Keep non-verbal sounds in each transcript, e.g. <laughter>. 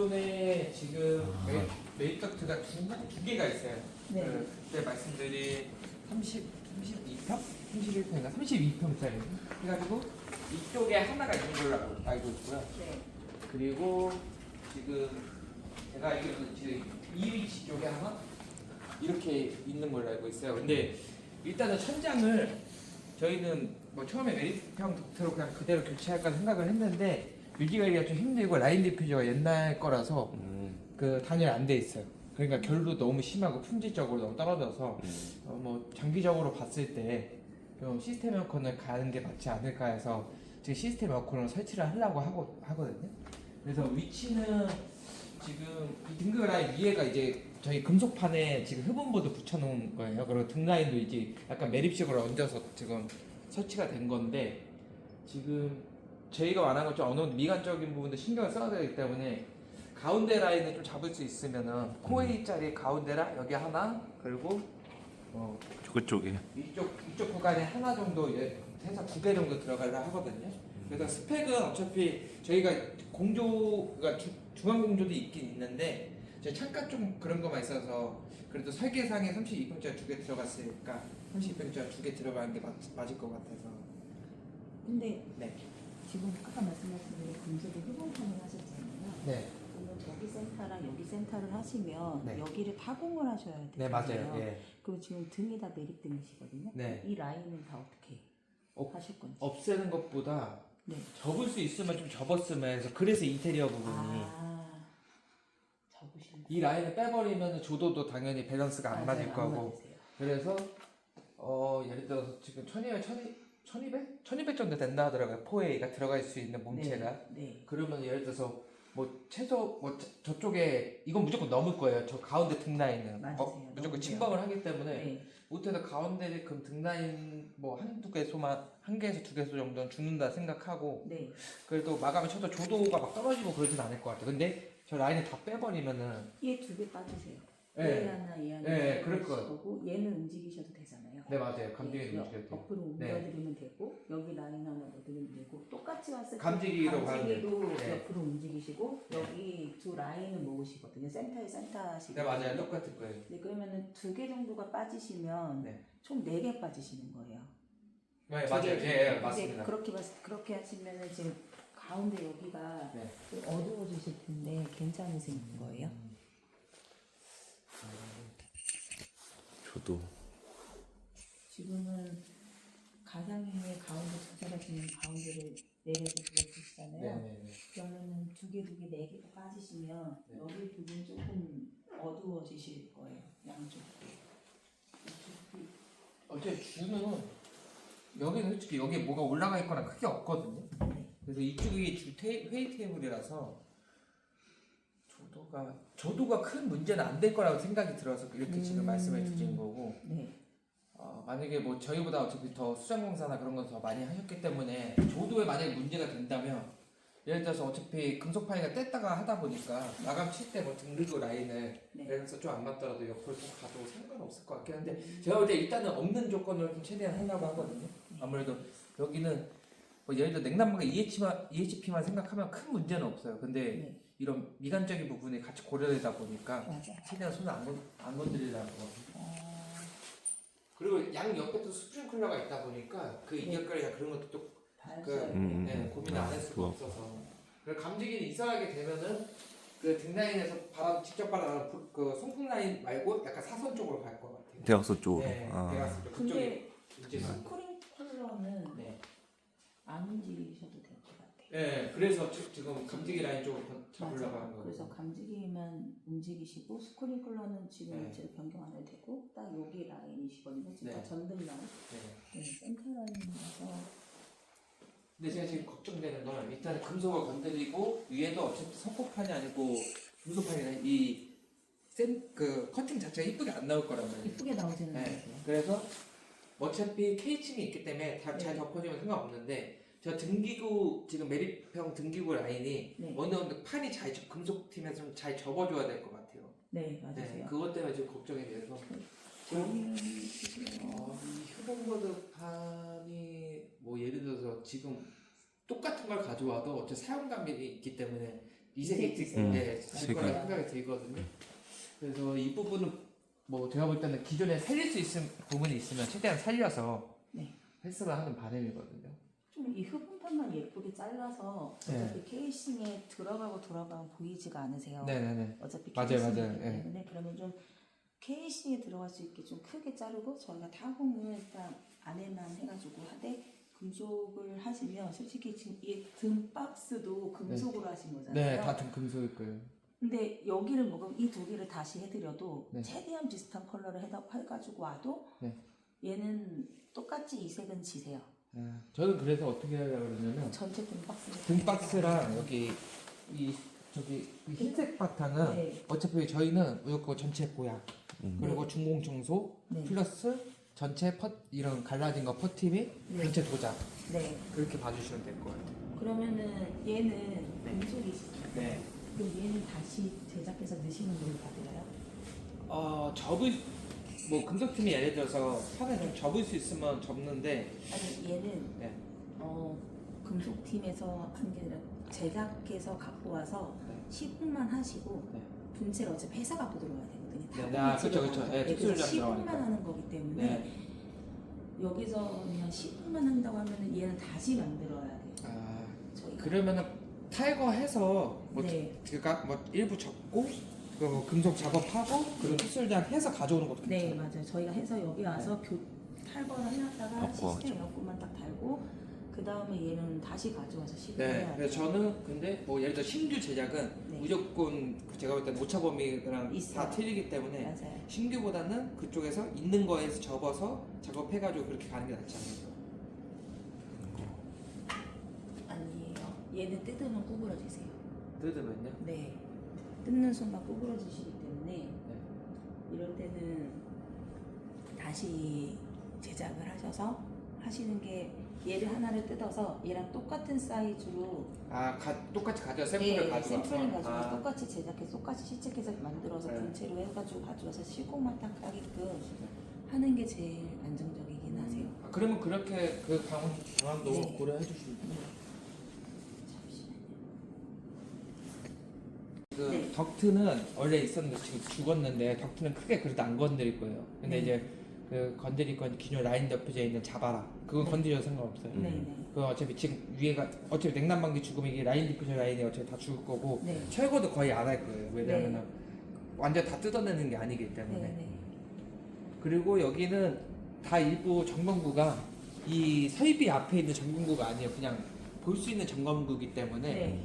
기존에 지금 메- 메인 덕트가 두, 두 개가 있어요. 네. 그, 그때 말씀드린 30, 32평? 31평인가? 32평짜리. 해가지고 이쪽에 하나가 있는 걸로 알고- 알고 있고요. 네. 그리고 지금 제가 알기로는 지금 이 위치 쪽에 하나 이렇게 있는 걸로 알고 있어요. 근데 일단은 천장을 저희는 뭐 처음에 메리트형 덕트로 그냥 그대로 교체할까 생각을 했는데 유지 관리가 좀 힘들고 라인 디퓨저가 옛날 거라서 그 단열이 안돼 있어요. 그러니까 결도 너무 심하고 품질적으로 너무 떨어져서 어, 뭐 장기적으로 봤을 때 좀 시스템 에어컨을 가는 게 맞지 않을까 해서 지금 시스템 에어컨을 설치를 하려고 하고 하거든요. 그래서 위치는 지금 이 등급 라인 위에가 이제 저희 금속판에 지금 흡음보드 붙여놓은 거예요. 그리고 등 라인도 이제 약간 매립식으로 얹어서 지금 설치가 된 건데 지금 저희가 말한 것좀 어느 정도 미관적인 부분도 신경을 써야 되기 때문에 가운데 라인을 좀 잡을 수 있으면은 코웨이짜리 가운데랑 여기 하나 그리고 어 그쪽에 이쪽 이쪽 구간에 하나 정도 예, 해서 두 개 정도 들어가려 하거든요. 그래서 스펙은 어차피 저희가 공조가 주, 중앙 공조도 있긴 있는데 제 창가 좀 그런 거만 있어서 그래도 설계상에 32평짜리 두 개 들어갔으니까 32평짜리 두 개 들어가는 게 맞, 맞을 것 같아서 근데 네. 지금 아까 말씀하신 대로 금속이 흡음판을 하셨잖아요. 네, 그러면 저기 센터랑 여기 센터를 하시면 네. 여기를 타공을 하셔야 돼요. 네 맞아요. 예. 그리고 지금 등이 다 매립 등이시거든요. 네. 이 라인은 다 어떻게 어, 하실 건지. 없애는 것보다 네. 접을 수 있으면 좀 접었으면 해서 그래서 인테리어 부분이 아, 접으시는 이 라인을 빼버리면 조도도 당연히 밸런스가 안 맞을 거고. 그래서 어 예를 들어서 지금 1200, 1200? 1200 정도 된다 하더라고요. 4A가 들어갈 수 있는 몸체가. 네. 네. 그러면 예를 들어서 뭐 최소 뭐 저- 저쪽에 이건 무조건 넘을 거예요. 저 가운데 등 라인은 맞으세요. 어, 무조건 넘으세요. 침범을 하기 때문에 네. 못해서 가운데 그럼 등 라인 뭐 한두 개소만 한 개에서 두 개소 정도는 죽는다 생각하고 네. 그래도 마감을 쳐도 조도가 막 떨어지고 그러진 않을 것 같아요. 근데 저 라인을 다 빼버리면은 얘 두 개 빠지세요. 네. 얘 하나, 얘 하나. 네, 이렇게 그럴 것 하실 거고 얘는 움직이셔도 되잖아요. 네 맞아요. 예, 움직여도 돼요. 옆으로 네. 옮겨드리면 되고 여기 라인 하나 넣어드리면 되고 똑같이 왔을 때 감지기로 감지기도 가면 돼요. 네. 옆으로 움직이시고 네. 여기 두 라인을 모으시거든요. 센터에 센터 하시고. 네 맞아요. 똑같을 거예요. 네, 그러면은 두 개 정도가 빠지시면 네. 총 네 개 빠지시는 거예요. 네두 맞아요. 개. 예, 예 근데 맞습니다. 그렇게 봤, 그렇게 하시면은 지금 가운데 여기가 네. 좀 어두워지실 텐데 괜찮으신 거예요? 저도 지금은 가상의 가운데 조절하시는 가운데를 내려서 보여주시잖아요. 네네네. 그러면은 두 개, 두 개, 네 개가 빠지시면 네. 여기 부분 조금 어두워지실 거예요. 양쪽. 어차피 주는 여기는 솔직히 여기 뭐가 올라가 있거나 크게 없거든요. 그래서 이쪽이 주 테, 회의 테이블이라서 조도가 조도가 큰 문제는 안 될 거라고 생각이 들어서 이렇게 지금 음. 말씀을 드린 거고 네. 어, 만약에 뭐 저희보다 어차피 더 수정공사나 그런 건 더 많이 하셨기 때문에 조도에 만약에 문제가 된다면 예를 들어서 어차피 금속판이가 뗐다가 하다 보니까 마감 칠 때 뭐 등르고 라인을 네. 그래서 좀 안 맞더라도 옆으로 좀 가도 상관없을 것 같긴 한데 제가 볼 때 일단은 없는 조건으로 좀 최대한 하려고 하거든요. 아무래도 여기는 뭐 예를 들어 냉난방과 EH만, EHP만 생각하면 큰 문제는 없어요. 근데 네. 이런 미관적인 부분이 같이 고려되다 보니까 맞아. 최대한 손을 안, 건- 안 건드리려고 어, 그리고 양 옆에도 스프링클러가 있다 보니까 그 네. 이격거리나 그런 것도 또다 그- 돼요. 음, 네, 음. 고민을 안 할 수가 그거. 없어서 그리고 감지기는 이상하게 되면은 그 등라인에서 바람 직접 바라는 부- 그 송풍 라인 말고 약간 사선 쪽으로 갈 것 같아요. 대학서 쪽으로 네, 아. 대각선 쪽 근데 문제가 스크린 컬러는 네. 안 움직이셔도 될 네, 그래서 지- 지금 감지기 라인 쪽으로 잡으려고 하는 맞아요. 거예요. 그래서 감지기만 움직이시고 스크린 컬러는 지금 네. 제가 변경 안 해도 되고 딱 여기 라인이시거든요. 지금 다 네. 전등 라인, 네. 네, 센터 라인이라서 근데 제가 지금 걱정되는 건 일단 금속을 건드리고 위에도 어차피 석고판이 아니고 금속판이라 이센그 커팅 자체가 이쁘게 안 나올 거란 말이에요. 이쁘게 나오지는 네. 않으세요. 그래서 어차피 K층이 있기 때문에 다 잘 네. 덮어지면 상관없는데 저 등기구 지금 매립형 등기구 라인이 네. 어느 정도 판이 잘 접- 금속팀에서 좀 잘 접어줘야 될 것 같아요. 네, 네, 맞으세요. 그것 때문에 지금 걱정이 돼서 저기는 어, 이 휴봉보드 판이 뭐 예를 들어서 지금 똑같은 걸 가져와도 어차피 사용감이 있기 때문에 이색이 이색, 음, 네, 될 색이. 거라 생각이 들거든요. 그래서 이 부분은 뭐 제가 볼 때는 기존에 살릴 수 있는 부분이 있으면 최대한 살려서 네. 헬스를 하는 바람이거든요. 좀 이 흡음판만 예쁘게 잘라서 네. 어차피 케이싱에 들어가고 돌아가면 보이지가 않으세요. 네네네. 어차피 맞아요, 케이싱이기 맞아요. 예. 때문에 그러면 좀 케이싱에 들어갈 수 있게 좀 크게 자르고 저희가 타공을 일단 안에만 해가지고 하되 금속을 하시면 솔직히 지금 이 등 박스도 금속으로 하신 거잖아요. 네, 같은 금속일 거예요. 근데 여기를 먹으면 이 두 개를 다시 해드려도 네. 최대한 비슷한 컬러를 해다, 해가지고 와도 네. 얘는 똑같이 이 색은 지세요. 네. 저는 그래서 어떻게 하려고 그러냐면 전체 등 박스를 등 박스랑 여기 이 저기 이 흰색 바탕은 네. 어차피 저희는 무조건 전체 보양 음. 그리고 중공 청소 네. 플러스 전체 퍼 이런 갈라진 거 퍼티 및 네. 전체 도장 네. 그렇게 봐주시면 될 것 같아요. 그러면은 얘는 네. 금속이시죠? 네. 그럼 얘는 다시 제작해서 넣으시는 걸로 받으려요? 어 접을 뭐 금속팀이 예를 들어서 판에 좀 접을 수 있으면 접는데 아니 얘는 네. 어 금속팀에서 한 게 아니라 제작해서 갖고 와서 네. 시공만 하시고 네. 분체를 어차피 회사 갖고 들어와야 되거든요. 네, 아, 그쵸, 그쵸. 네, 특수유장 시공만 들어가니까. 하는 거기 때문에 네. 여기서 그냥 시공만 한다고 하면은 얘는 다시 만들어야 돼요. 아. 그러면은 탈거해서 뭐 네. 그러니까 뭐 일부 접고 그 금속 작업하고 그리고 특수유장 해서 가져오는 것도 네 괜찮아요. 맞아요. 저희가 해서 여기 와서 교, 탈거를 해놨다가 바꿔 시스템 에어컨만 딱 달고 그 다음에 얘는 다시 가져와서 네, 시공해야 돼요. 그래서 저는 근데 뭐 예를 들어 신규 제작은 네. 무조건 그 제가 볼 때는 오차 범위랑 있어요. 다 틀리기 때문에 맞아요. 신규보다는 그쪽에서 있는 거에서 접어서 작업해가지고 그렇게 가는 게 낫지 않나요? 아니에요. 얘는 뜯으면 구부러지세요. 뜯으면요? 네. 뜯는 순간 구부러지시기 때문에 네. 이럴 때는 다시 제작을 하셔서 하시는 게 얘를 하나를 뜯어서 얘랑 똑같은 사이즈로 아 가, 똑같이 가져 샘플을 네, 가져와서 샘플을 가져와서 아, 똑같이 제작해서 똑같이 시책해서 만들어서 네. 분체로 해가지고 가져와서 시공만 딱 하게끔 하는 게 제일 안정적이긴 하세요. 아, 그러면 그렇게 그 방안, 방안도 네. 고려해 주시면 네. 잠시만요. 그 네. 덕트는 원래 있었는데 지금 죽었는데 덕트는 크게 그래도 안 건드릴 거예요. 근데 네. 이제 그 건드릴 건 기존 라인 덮여져 있는 잡아라. 그건 네. 건드려도 상관없어요. 음. 네네. 그 어차피 지금 위에가 어차피 냉난방기 죽으면 이게 라인 디퓨저 라인이 어차피 다 죽을 거고 네. 철거도 거의 안 할 거예요. 왜냐하면 완전 다 뜯어내는 게 아니기 때문에. 네 네. 그리고 여기는 다 일부 점검구가 이 설비 앞에 있는 점검구가 아니에요. 그냥 볼 수 있는 점검구이기 때문에 네.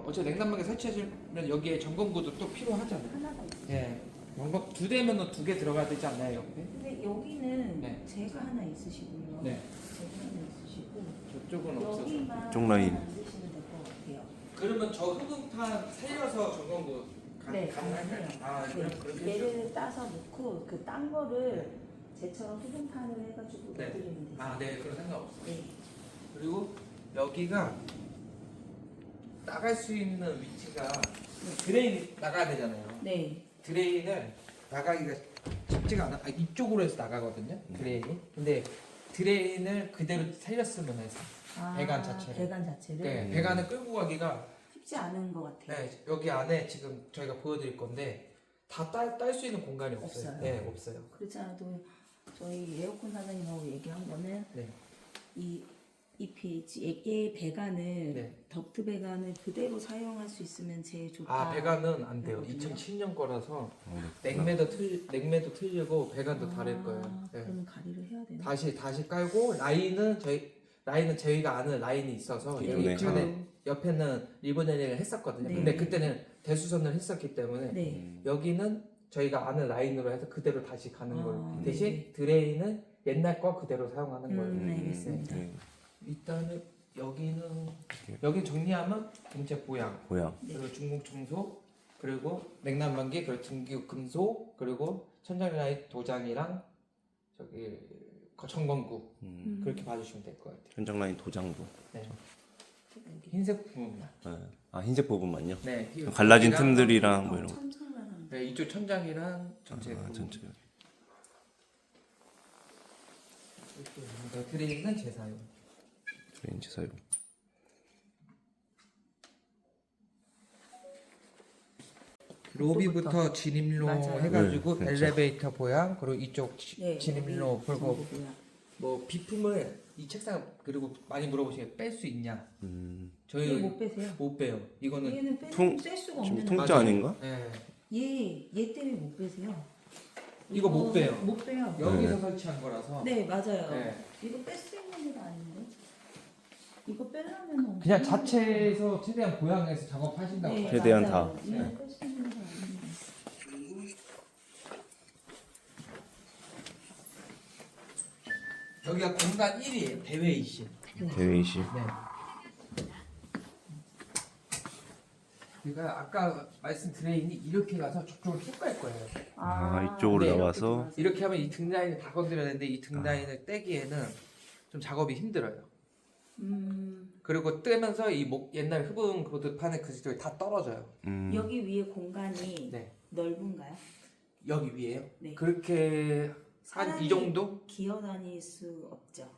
어, 어차피 냉난방에 설치하시면 여기에 점검구도 또 필요하잖아요. 하나가 있어요. 예. 점검 두 대면은 두개 들어가야 되지 않나요, 옆에? 근데 여기는 네. 제가 하나 있으시고요. 네. 제가 하나 있으시고 저쪽은 없어서. 여기만 쪽 라인. 만드시면 될 것 같아요. 그러면 저 흡음판 살려서 가, 네? 가능해요. 아, 네. 그럼 그렇게 해줘. 얘를 따서 넣고 그 딴 거를 제처럼 흡음판을 해가지고 네. 넣어드리면 돼요. 아, 네, 그런 상관없어 요. 네. 그리고 여기가 나갈 수 있는 위치가 드레인 나가야 되잖아요. 네. 드레인을 나가기가 쉽지가 않아. 아, 이쪽으로 해서 나가거든요. 드레인이. 근데 드레인을 그대로 살렸으면 해서. 아, 배관 자체를. 배관 자체를 네, 배관을 끌고 가기가 쉽지 않은 것 같아요. 네, 여기 안에 지금 저희가 보여드릴 건데 다딸수 있는 공간이 없어요. 없어요. 네, 없어요. 그렇지 않아도 저희 에어컨 사장님하고 얘기한 거는 네. 이 EPH 얘 배관을 네. 덕트 배관을 그대로 사용할 수 있으면 제일 좋다. 아, 배관은 안 돼요. 그렇군요. 2007년 거라서 어, 냉매도 틀 냉매도 틀리고 배관도 아, 다를 거예요. 네. 그러면 가리를 해야 되나? 다시 다시 깔고 라인은 저희 라인은 저희가 아는 라인이 있어서 네. 여기 네. 전에 옆에는 리본에링을 했었거든요. 네. 근데 그때는 대수선을 했었기 때문에 네. 음. 여기는 저희가 아는 라인으로 해서 그대로 다시 가는 아, 거예요. 네. 대신 드레인은 옛날 거 그대로 사용하는 거예요. 음, 알겠습니다. 네. 일단은 여기는 여기 정리하면 전체 보양. 네. 그리고 중공 청소 그리고 냉난방기 그리고 등기 금속 그리고 천장 라인 도장이랑 저기 거청건구 음. 음. 그렇게 봐주시면 될 것 같아요. 현장 라인 도장도. 여기. 흰색 부분만. 네. 아 흰색 부분만요. 네. 이- 갈라진 틈들이랑 뭐 이런 거. 천천히 하면 네, 이쪽 천장이랑 전체 아, 부분. 전체. 이렇게 드레인은 재사용. 프렌치 사용. 로비부터 진입로 맞아요. 해가지고 네, 그렇죠. 엘리베이터 보양 그리고 이쪽 지- 네, 진입로 여기 그리고. 뭐 비품을 이 책상 그리고 많이 물어보시면 뺄수 있냐? 음, 저희 못 빼세요. 못 빼요. 이거는 얘는 통- 빼뺄 수가 지금 없는. 통짜 맞아요. 아닌가? 예. 얘, 얘 때문에 못 빼세요. 이거 못 빼요. 못 빼요. 여기서 네. 설치한 거라서 네, 맞아요. 네. 이거 뺄 수 있는 데가 아닌데. 이거 빼려면 그냥 자체에서 최대한 보양해서 작업하신다고 네, 봐요. 최대한 맞아요. 다. 네. 여기가 공간 1이에요. 대회의실. 대회의실. 네. 그러니까 아까 말씀 드레인이 이렇게 가서 저쪽으로 쭉 갈 거예요. 아, 이쪽으로 네. 나와서 이렇게 하면 이 등 라인을 다 건드려야 되는데 이 등 라인을 떼기에는 좀 작업이 힘들어요. 음, 그리고 떼면서 이 목 옛날 흡음 보드판의 그 지점이 다 떨어져요. 음, 여기 위에 공간이 네. 넓은가요? 여기 위에요. 네. 그렇게 한 이 사람이 정도? 기어 다닐 수 없죠.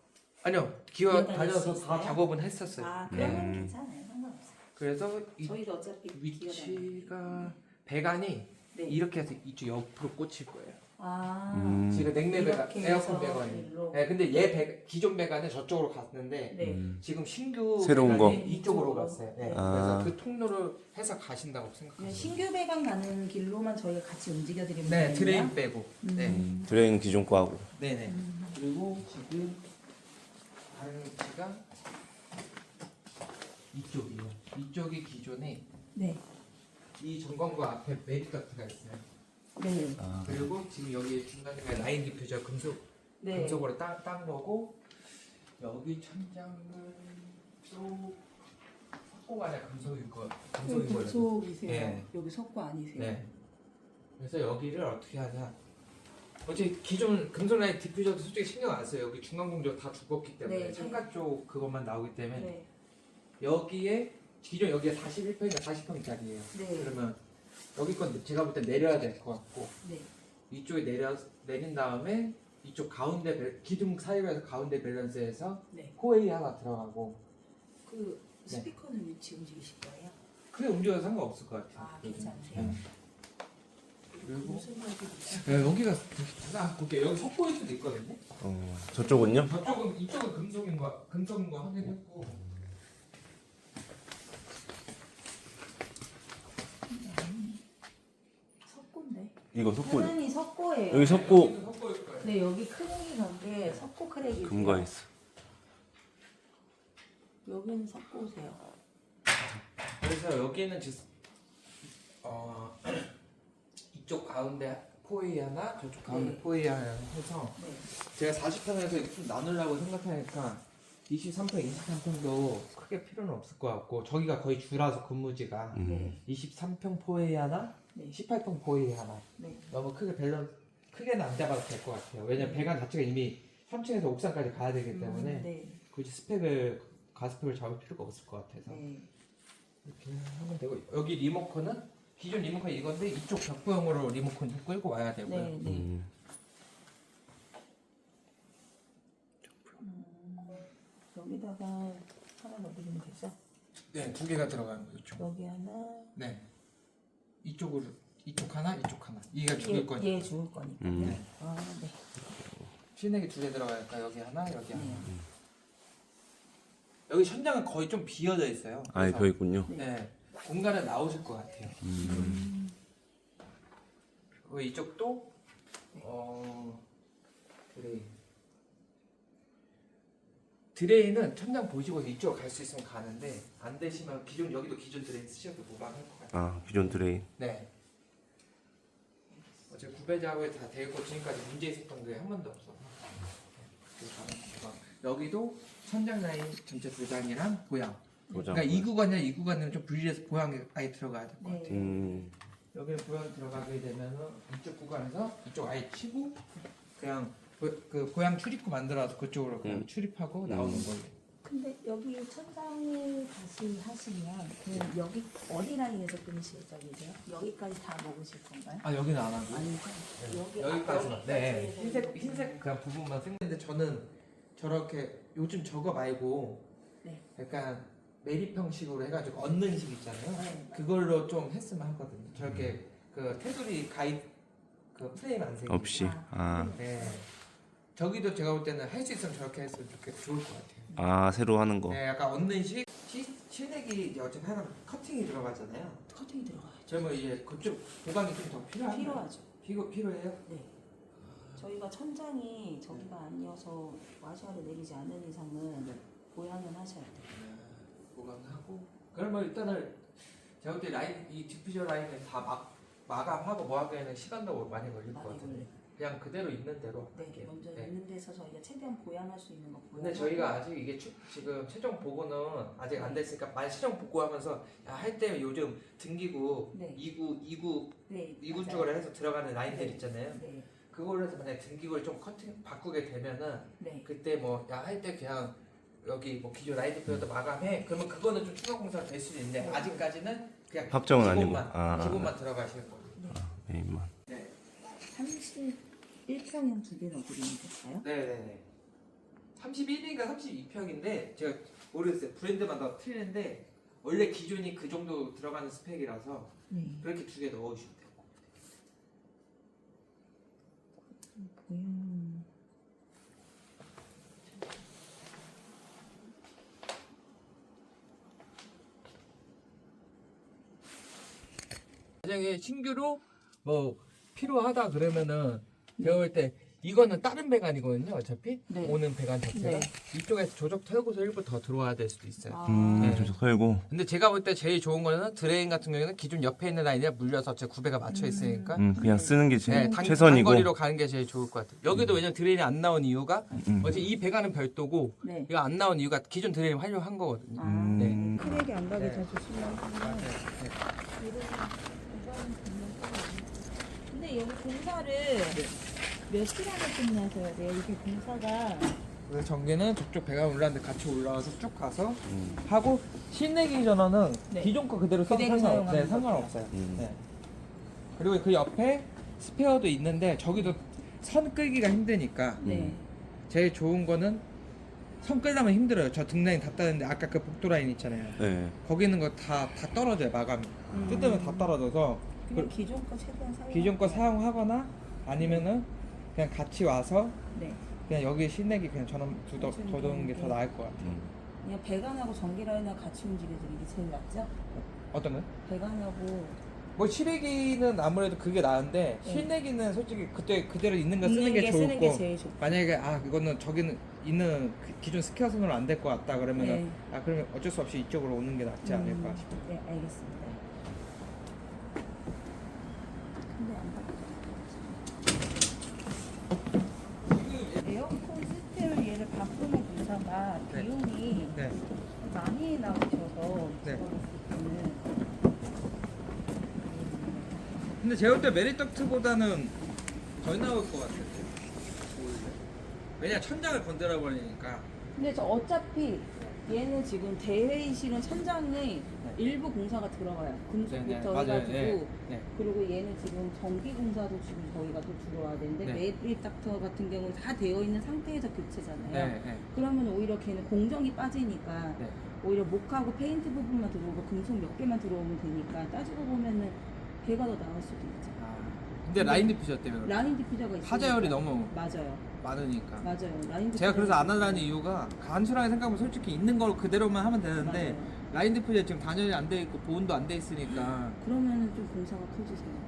아니요. 기어 기어 다닐 다녀서 수 다 있어요? 작업은 했었어요. 아, 그러면 음. 괜찮아요. 상관없어요. 그래서 이 저희도 어차피 기어. 위치가 배관이 네. 이렇게 해서 이쪽 옆으로 꽂힐 거예요. 아, 음, 지금 냉매 배관, 이렇게 에어컨 해서 배관이. 일로. 네, 근데 얘 배, 기존 배관은 저쪽으로 갔는데 네. 음. 지금 신규 새로운 배관이 거. 이쪽으로 갔어요. 네. 아. 그래서 그 통로를 해서 가신다고 그냥 생각하시면 신규 배관 가는 길로만 저희가 같이 움직여 드리면 네, 드레인 빼고. 음. 네. 음, 드레인 기존 거 하고. 네네. 음. 그리고 지금 위치가 이쪽이요. 이쪽이 기존에 네. 이 전광구 앞에 메리더트가 있어요. 네. 아, 그리고 지금 여기 중간에 라인 디퓨저 금속 네. 금속으로 딴, 딴 거고 여기 천장은 또 석고가 아니라 금속인 거 금속인 거예요. 금속이세요. 네. 여기 석고 아니세요? 네. 그래서 여기를 어떻게 하냐? 어제 기존 금속 라인 디퓨저도 솔직히 신경 안 써요. 여기 중간 공조 다 죽었기 때문에 네, 네. 창가 쪽 그것만 나오기 때문에 네. 여기에 기존 여기가 41평이나 40평짜리예요. 네. 그러면 여기 건 제가 볼 때 내려야 될 것 같고 네. 이쪽에 내려 내린 다음에 이쪽 가운데 밸- 기둥 사이로해서 가운데 밸런스에서 네. 호웨이 하나 들어가고 그 네. 스피커는 위치 움직이실 거예요? 크게 움직여도 상관없을 것 같아요. 아, 괜찮으세요? 네. 그리고 무슨 네, 여기가 아 볼게요. 여기 석고일 수도 있거든요. 어, 저쪽은요? 저쪽은 이쪽은 금속인 거 금속인 거 확인했고 석고인데. 이거 속고 사장이 석고예요. 여기 석고 거예요. 네, 여기 크랙이 건데 석고 크랙이 금가 있어. 여기는 석고세요. 그래서 여기는 지금 어 <clears throat> 이쪽 가운데 포웨이 하나 저쪽 가운데 네. 포웨이 하나 해서 네. 제가 40평에서 좀 나누려고 생각하니까 23평, 23평도 크게 필요는 없을 것 같고 저기가 거의 주라서 근무지가 음, 23평 포웨이 하나, 네. 18평 포웨이 하나 네. 너무 크게 밸런스 크게는 안 잡아도 될 것 같아요. 왜냐면 배관 자체가 이미 3층에서 옥상까지 가야 되기 때문에 음, 네. 굳이 스펙을 가스펙을 잡을 필요가 없을 것 같아서 네. 이렇게 하면 되고 여기 리모컨은 기존 리모컨 이건데 이쪽 벽부형으로 리모컨 좀 끌고 와야 되고요. 네. 네. 음, 여기다가 하나 넣어드리면 되죠? 네, 두 개가 들어가는 거죠. 여기 하나. 네. 이쪽으로 이쪽 하나, 이쪽 하나. 이게 죽을 얘, 거니까. 얘 죽을 거니까. 음. 네. 아, 네. 실내기 두개 들어가니까 여기 하나, 여기 하나. 네. 여기 천장은 거의 좀 비어져 있어요. 아예 그래서 더 있군요. 네. 공간은 나오실 것 같아요. 음, 그리고 이쪽도 어 드레인. 드레인은 천장 보시고 이쪽으로 갈 수 있으면 가는데 안 되시면 기존 여기도 기존 드레인 쓰셔도 무방할 것 같아요. 아 기존 드레인. 네. 어제 구배 작업에 다 되고 지금까지 문제 있었던 게 한 번도 가는 거. 여기도 천장 라인 전체 도장이랑 보양. 도장. 그러니까 이 구간이나 이 구간은 좀 분리해서 보양이 아예 들어가야 될 것 같아요. 네. 음, 여기 보양 들어가게 되면은 이쪽 구간에서 이쪽 아예 치고 그냥 그, 그 보양 출입구 만들어서 그쪽으로 그냥 음. 출입하고 나오는 음. 걸로. 근데 여기 천장을 다시 하시면 그 여기 어디 라인에서 끊으실 예정이세요? 여기까지 다 먹으실 건가요? 아 여기는 안 하고. 아니죠. 여기 여기까지만. 아, 네. 여기까지 흰색 해서 흰색 그냥 부분만 생겼는데 저는 저렇게 요즘 저거 말고 네. 약간 매립 형식으로 해가지고 얹는 식 있잖아요. 네. 그걸로 좀 했으면 하거든요. 저렇게 그 테두리 가입 그 프레임 안 생기고 없이. 아, 네. 저기도 제가 볼 때는 할 수 있으면 저렇게 했으면 좋겠 좋을 것 같아요. 아 새로 하는 거. 네, 약간 얻는 식 시, 실내기 이제 어차피 하나 커팅이 들어가잖아요. 커팅이 들어가야죠. 저는 이제 그쪽 보강이 좀 더 필요한 필요하죠. 필요 필요해요? 네. 저희가 천장이 저기가 아니어서 와셔를 내리지 않는 이상은 네. 보양은 하셔야 돼요. 보강하고 그러면 일단은 제가 볼때 라인 이 디퓨저 라인을 다 막 마감하고 뭐 하기에는 시간도 많이 걸릴 것 많이 같은데 걸려요. 그냥 그대로 있는 대로 네, 할게요. 먼저 네. 있는 데서 저희가 최대한 보완할 수 있는 거 보완. 근데 저희가 아직 이게 추- 지금 최종 보고는 아직 안 됐으니까 만 최종 보고하면서 할 때 요즘 등기구 네. 2구 2구 네, 2구 쪽으로 해서 들어가는 라인들 네. 있잖아요. 네, 그거를 해서 만약 등기구를 좀 컨팅 바꾸게 되면은 네, 그때 뭐 야 할 때 그냥 여기 뭐 기존 라인 대표도 마감해. 그러면 그거는 좀 추가 공사 될수 있는데 네. 아직까지는 그냥 합정은 아니고. 기본만 아, 아 기본만 아. 들어가시는 거예요. 아, 네. 네. 30 1평형 두 개는 어디로 옮겼어요? 네네네. 31인가 32평인데 제가 모르겠어요. 브랜드마다 틀린데 원래 기존이 그 정도 들어가는 스펙이라서 네. 그렇게 두 개 넣어주시면 돼요 만약에 신규로 뭐 필요하다 그러면은 제가 볼 때 이거는 다른 배관이거든요. 어차피 네. 오는 배관 자체가 네. 이쪽에서 조적 털고서 일부 더 들어와야 될 수도 있어요. 아, 음, 네. 저쪽 털고. 근데 제가 볼 때 제일 좋은 거는 드레인 같은 경우에는 기존 옆에 있는 라인에 물려서 제 구배가 맞춰 있으니까 음, 그냥 쓰는 게 제일 네, 단, 최선이고. 단거리로 가는 게 제일 좋을 것 같아요. 여기도 왜냐면 드레인이 안 나온 이유가 음. 어제 이 배관은 별도고 네. 이거 안 나온 이유가 기존 드레인 활용한 거거든요. 아, 음. 크랙이 안 가게 네. 다 조심하시 여기 공사를 며칠 안에 끝나셔야 돼요. 이게 공사가 그래서 전기는 저쪽 배관 올라왔는데 같이 올라와서 쭉 가서 음. 하고 실내기 전원은 네. 기존 거 그대로 써도 그대로 상관, 사용하는 네, 상관없어요. 음. 네. 그리고 그 옆에 스페어도 있는데 저기도 선 끄기가 힘드니까 네. 제일 좋은 거는 선 끌려면 힘들어요. 저 등라인 다 따는데 아까 그 복도 라인 있잖아요. 네. 거기 있는 거 다 다 떨어져요 마감이. 음. 뜯으면 다 떨어져서 그냥 기존 거 최대한 사용. 기존 거 사용하거나 아니면은 그냥 같이 와서 네. 그냥 여기 실내기 그냥 전원 두더 좀 둬두는 게더 네. 나을 것 같아요. 음. 그냥 배관하고 전기 라인을 같이 움직여주는 게 제일 낫죠? 어떤 거? 배관하고 뭐 실내기는 아무래도 그게 나은데 네. 실내기는 솔직히 그때 그대로 있는 거 쓰는 있는 게 쓰는 게 좋고 제일 좋고. 만약에 아 이거는 저기는 있는 그 기존 스퀘어 선으로 안 될 것 같다 그러면은 네. 아 그러면 어쩔 수 없이 이쪽으로 오는 게 낫지 않을까 음, 싶어요. 네, 알겠습니다. 근데 안 바뀌어요. 에어컨 시스템을 얘를 바꾸는 공사가 네. 비용이 네. 많이 나오셔서 네. 제가 봤을 때는 근데 제가 볼때 메리덕트보다는 덜 나올 것 같아요. 왜냐 천장을 건드려 버리니까. 근데 저 어차피 얘는 지금 대회의실은 천장에 일부 공사가 들어가요. 금속부터 해가지고 네. 그리고 얘는 지금 전기 공사도 지금 저희가 또 들어와야 되는데 네. 메리 닥터 같은 경우는 다 되어 있는 상태에서 교체잖아요. 네. 네. 그러면 오히려 걔는 공정이 빠지니까 네. 오히려 목하고 페인트 부분만 들어오고 금속 몇 개만 들어오면 되니까 따지고 보면은 걔가 더 나을 수도 있죠. 아, 근데 라인 디퓨저 때문에 그래요. 라인 디퓨저가 하자열이 너무 맞아요, 많으니까. 맞아요. 라인 제가 그래서 안 하려는 이유가 간단하게 생각하면 솔직히 있는 걸 그대로만 하면 되는데 맞아요. 라인 디퓨저 지금 단열이 안 돼 있고 보온도 안 돼 있으니까 그러면은 좀 공사가 커지세요.